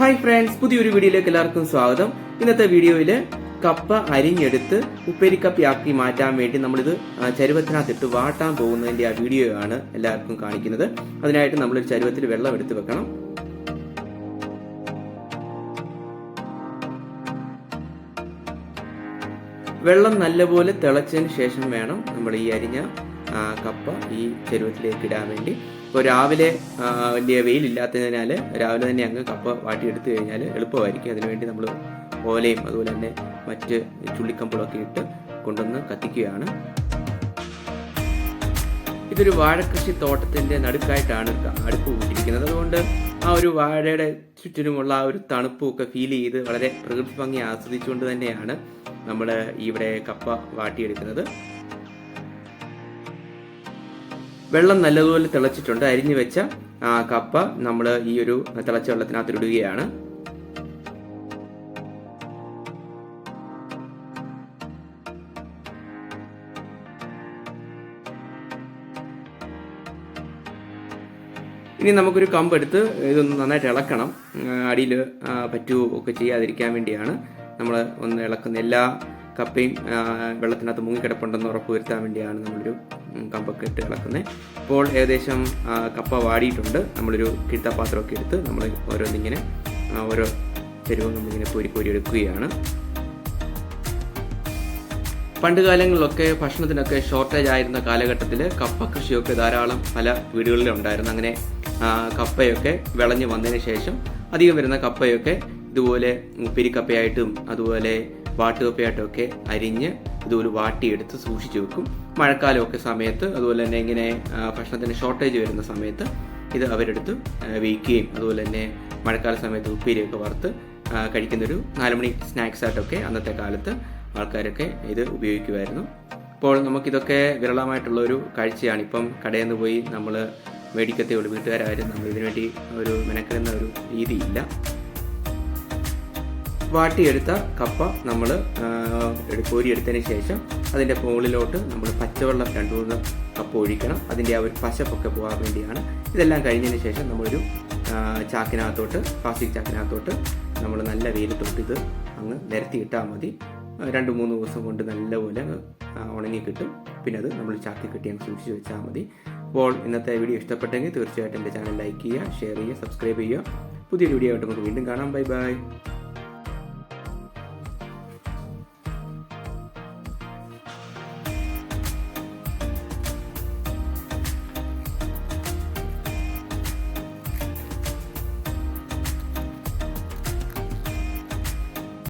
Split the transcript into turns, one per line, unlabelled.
Hi friends പുതിയൊരു വീഡിയോയിലേക്ക് എല്ലാവർക്കും സ്വാഗതം. ഇന്നത്തെ വീഡിയോയിൽ കപ്പ അരിഞ്ഞെടുത്ത് ഉപ്പേരിക്കപ്പയാക്കി മാറ്റാൻ വേണ്ടി നമ്മളിത് ചരുവത്തിനകത്തിട്ട് വാട്ടാൻ പോകുന്നതിന്റെ ആ വീഡിയോ ആണ് എല്ലാവർക്കും കാണിക്കുന്നത്. അതിനായിട്ട് നമ്മളൊരു ചരുവത്തിൽ വെള്ളം എടുത്ത് വെക്കണം. വെള്ളം നല്ലപോലെ തിളച്ചതിന് ശേഷം വേണം നമ്മൾ ഈ അരിഞ്ഞ കപ്പ ഈ ചെരുവത്തിലേക്ക് ഇടാൻ വേണ്ടി. ഇപ്പോൾ രാവിലെ വലിയ വെയിലില്ലാത്തതിനാൽ രാവിലെ തന്നെ അങ്ങ് കപ്പ വാട്ടിയെടുത്ത് കഴിഞ്ഞാൽ എളുപ്പമായിരിക്കും. അതിനുവേണ്ടി നമ്മൾ ഓലയും അതുപോലെ തന്നെ മറ്റ് ചുള്ളിക്കമ്പളൊക്കെ ഇട്ട് കൊണ്ടുവന്ന് കത്തിക്കുകയാണ്. ഇതൊരു വാഴക്കൃഷി തോട്ടത്തിന്റെ നടുക്കായിട്ടാണ് അടുപ്പ് കൂട്ടിയിരിക്കുന്നത് അതുകൊണ്ട് ആ ഒരു വാഴയുടെ ചുറ്റിനുമുള്ള ആ ഒരു തണുപ്പൊക്കെ ഫീൽ ചെയ്ത് വളരെ പ്രകൃതി ഭംഗി ആസ്വദിച്ചുകൊണ്ട് തന്നെയാണ് നമ്മൾ ഇവിടെ കപ്പ വാട്ടിയെടുക്കുന്നത്. വെള്ളം നല്ലതുപോലെ തിളച്ചിട്ടുണ്ട്. അരിഞ്ഞു വെച്ച കപ്പ നമ്മൾ ഈ ഒരു തിളച്ച വെള്ളത്തിനകത്ത് ഇടുകയാണ്. ഇനി നമുക്കൊരു കമ്പെടുത്ത് ഇതൊന്ന് നന്നായിട്ട് ഇളക്കണം. അടിയിൽ പറ്റുമോ ഒക്കെ ചെയ്യാതിരിക്കാൻ വേണ്ടിയാണ്. നമ്മൾ ഒന്ന് ഇളക്കുന്ന എല്ലാ കപ്പയും വെള്ളത്തിനകത്ത് മുങ്ങിക്കിടപ്പുണ്ടെന്ന് ഉറപ്പ് വരുത്താൻ വേണ്ടിയാണ് നമ്മളൊരു കമ്പൊക്കെ ഇട്ട് ഇളക്കുന്നത് ഇപ്പോൾ ഏകദേശം കപ്പ വാടിയിട്ടുണ്ട്. നമ്മളൊരു കിഴുത്താപാത്രമൊക്കെ എടുത്ത് നമ്മൾ ഓരോന്നിങ്ങനെ ഓരോ ചെരുവും നമ്മളിങ്ങനെ കോരി കോരി എടുക്കുകയാണ്. പണ്ട് കാലങ്ങളിലൊക്കെ ഭക്ഷണത്തിനൊക്കെ ഷോർട്ടേജ് ആയിരുന്ന കാലഘട്ടത്തിൽ കപ്പ കൃഷിയൊക്കെ ധാരാളം പല വീടുകളിലും ഉണ്ടായിരുന്നു. അങ്ങനെ കപ്പയൊക്കെ വിളഞ്ഞു വന്നതിന് ശേഷം അധികം വരുന്ന കപ്പയൊക്കെ ഇതുപോലെ ഉപ്പിരിക്കപ്പയായിട്ടും അതുപോലെ വാട്ടുകപ്പയായിട്ടും ഒക്കെ അരിഞ്ഞ് ഇതുപോലെ വാട്ടിയെടുത്ത് സൂക്ഷിച്ചു വെക്കും. മഴക്കാലമൊക്കെ സമയത്ത് അതുപോലെ തന്നെ ഇങ്ങനെ ഭക്ഷണത്തിന് ഷോർട്ടേജ് വരുന്ന സമയത്ത് ഇത് അവരെടുത്ത് വെയ്ക്കുകയും അതുപോലെ തന്നെ മഴക്കാല സമയത്ത് ഉപ്പേരിയൊക്കെ വറുത്ത് കഴിക്കുന്നൊരു നാലുമണി സ്നാക്സ് ആയിട്ടൊക്കെ അന്നത്തെ കാലത്ത് ആൾക്കാരൊക്കെ ഇത് ഉപയോഗിക്കുമായിരുന്നു. അപ്പോൾ നമുക്കിതൊക്കെ വിരളമായിട്ടുള്ള ഒരു കാഴ്ചയാണ് ഇപ്പം കടയിൽ നിന്ന് പോയി നമ്മൾ മേടിക്കത്തേ ഉള്ളൂ. വീട്ടുകാരായാലും നമ്മൾ ഇതിനുവേണ്ടി ഒരു മെനക്കെടുന്ന ഒരു രീതിയില്ല. വാട്ടിയെടുത്ത കപ്പ നമ്മൾ കോരി കോരിയെടുത്തതിന് ശേഷം അതിന്റെ മുകളിലോട്ട് നമ്മൾ പച്ചവെള്ളം രണ്ട് മൂന്ന് കപ്പ് ഒഴിക്കണം. അതിന്റെ ആ ഒരു പശപ്പൊക്കെ പോകാൻ വേണ്ടിയാണ്. ഇതെല്ലാം കഴിഞ്ഞതിന് ശേഷം നമ്മളൊരു ചാക്കിനകത്തോട്ട് പ്ലാസ്റ്റിക് ചാക്കിനകത്തോട്ട് നമ്മൾ നല്ല വെയിലത്തോട്ട് ഇത് അങ്ങ് നിരത്തി ഇട്ടാൽ മതി. രണ്ട് മൂന്ന് ദിവസം കൊണ്ട് നല്ലപോലെ ഉണങ്ങി കിട്ടും. പിന്നെ അത് നമ്മൾ ചാക്കി കെട്ടി അങ്ങ് സൂക്ഷിച്ച് വെച്ചാൽ മതി. അപ്പോൾ ഇന്നത്തെ വീഡിയോ ഇഷ്ടപ്പെട്ടെങ്കിൽ തീർച്ചയായിട്ടും എന്റെ ചാനൽ ലൈക്ക് ചെയ്യുക ഷെയർ ചെയ്യുക സബ്സ്ക്രൈബ് ചെയ്യുക. പുതിയൊരു വീഡിയോ ആയിട്ട് നമുക്ക് വീണ്ടും കാണാം. Bye bye.